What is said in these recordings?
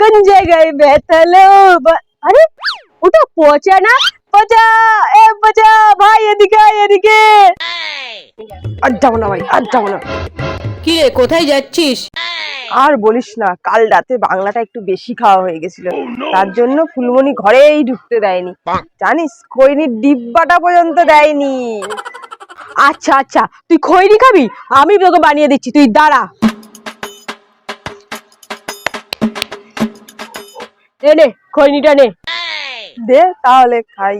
কোন জায়গায় ব্যথালো বা- আরে ওটা পচা না? পচা এ পচা ভাই এদিকে আয়, এদিকে। আর যাব না ভাই আর যাব না। কি রে কোথায় যাচ্ছিস? আর বলিস না কাল রাতে বাংলাটা একটু বেশি খাওয়া হয়ে গেছিল। তার জন্য ফুলমণি ঘরেই ঢুকতে দেয়নি। জানিস খৈনির ডিব্বাটা পর্যন্ত দেয়নি। আচ্ছা আচ্ছা তুই খৈনি খাবি? আমি তোকে বানিয়ে দিচ্ছি তুই দাঁড়া। এ নে খৈনিটা নে। দে তাহলে খাই।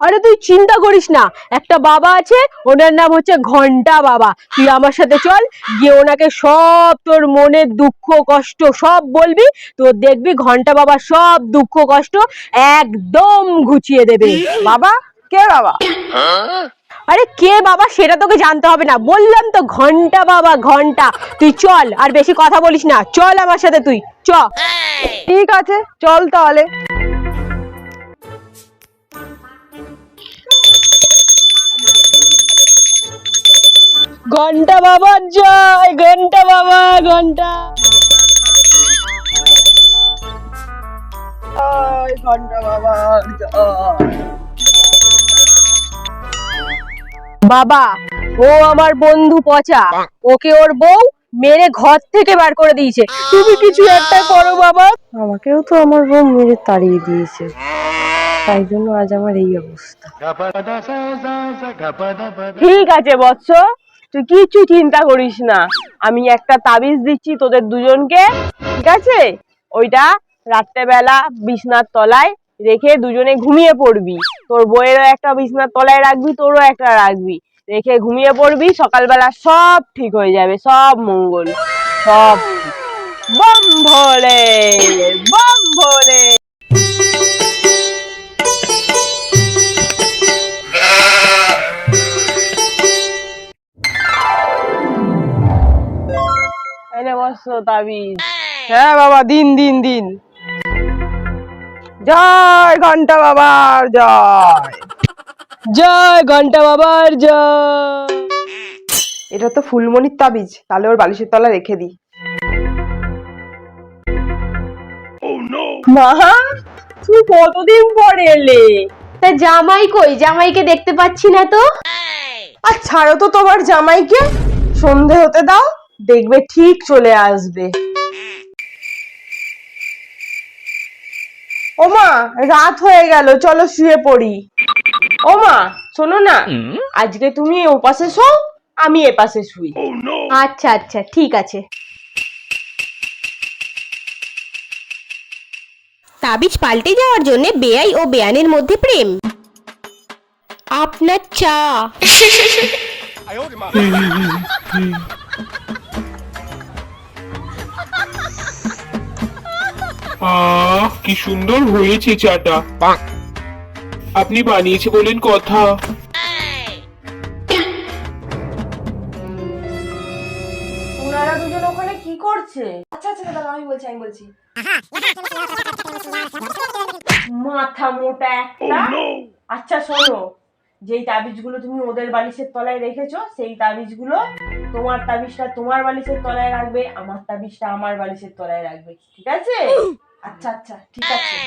আরে তুই চিন্তা করিস না। একটা বাবা আছে ওনার নাম হচ্ছে ঘণ্টা বাবা। তুই আমার সাথে চল গিয়ে ওনাকে সব তোর মনের দুঃখ কষ্ট সব বলবি। তো দেখবি ঘণ্টা বাবা সব দুঃখ কষ্ট একদম ঘুচিয়ে দেবে। বাবা কে বাবা? আরে কে বাবা, সেটা তোকে জানতে হবে না। বললাম তো, ঘণ্টা বাবা, ঘণ্টা। তুই চল, আর বেশি কথা বলিস না। চল আমার সাথে তুই, চ। ঠিক আছে, চল তাহলে। ঘণ্টা বাবার জয়! ঘণ্টা বাবা, ঘণ্টা। ঘণ্টা বাবা, জয়। বাবা ও আমার বন্ধু পচা। ওকে ওর বউ মেরে ঘর থেকে বার করে দিয়েছে। তুমি কিছু একটা করো বাবা। আমাকেও তো আমার বউ মেরে তাড়িয়ে দিয়েছে। তাই জন্য আজ আমার এই অবস্থা। ঠিক আছে বৎস তুই কিছু চিন্তা করিস না। আমি একটা তাবিজ দিচ্ছি তোদের দুজনকে। ঠিক আছে? ওইটা রাত্রেবেলা বিছনার তলায় রেখে দুজনে ঘুমিয়ে পড়বি। তোর বইয়েরও একটা বিছনার তলায় রাখবি, তোরও একটা রাখবি। রেখে ঘুমিয়ে পড়বি, সকালবেলা সব ঠিক হয়ে যাবে, সব মঙ্গল, সব। বম ভোলে বম ভোলে। তাবিজ। হ্যাঁ বাবা, দিন দিন দিন। জয় ঘণ্টা বাবার জয়। জয় ঘণ্টা বাবার জয়। এটা তো ফুলমণির তাবিজ তাহলে ওর বালিশের তলা রেখে দিই। মা তুমি কতদিন পরে এলে? তা জামাই কই? জামাইকে দেখতে পাচ্ছি না তো। আর ছাড়ো তো তোমার জামাইকে। সন্ধে হতে দাও দেখবে ঠিক চলে আসবে। ওমা রাত হয়ে গেল চলো শুয়ে পড়ি। ওমা শোনো না আজকে তুমি ওপাশে শো আমি এপাশে শুই। আচ্ছা আচ্ছা ঠিক আছে। তাবিজ পাল্টে যাওয়ার জন্য বেআই ও বেয়ানের মধ্যে প্রেম। আপনার চা। আহ কি সুন্দর হয়েছে চাটা। আপনি বানিয়েছে বলেন কথা। ওনারা দুজন ওখানে কি করছে? আচ্ছা আচ্ছা দাদা আমি বলছি আমি বলছি। মাথা মোটা একটা। আচ্ছা শোনো যেই তাবিজগুলো তুমি ওদের বালিশের তলায় রেখেছো সেই তাবিজগুলো তোমার তাবিজটা তোমার বালিশের তলায় রাখবে আমার তাবিজটা আমার বালিশের তলায় রাখবে ঠিক আছে? আচ্ছা আচ্ছা ঠিক আছে।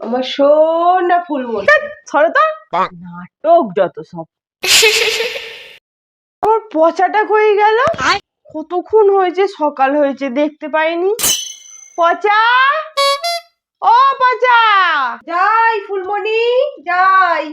আমার সোনা ফুলবো সরো তো। নাটক যত সব। আমার পচাটা কই গেল। কতক্ষণ হয়েছে সকাল হয়েছে দেখতে পাইনি। পচা? ও পচা! যাই ফুলমণি যাই।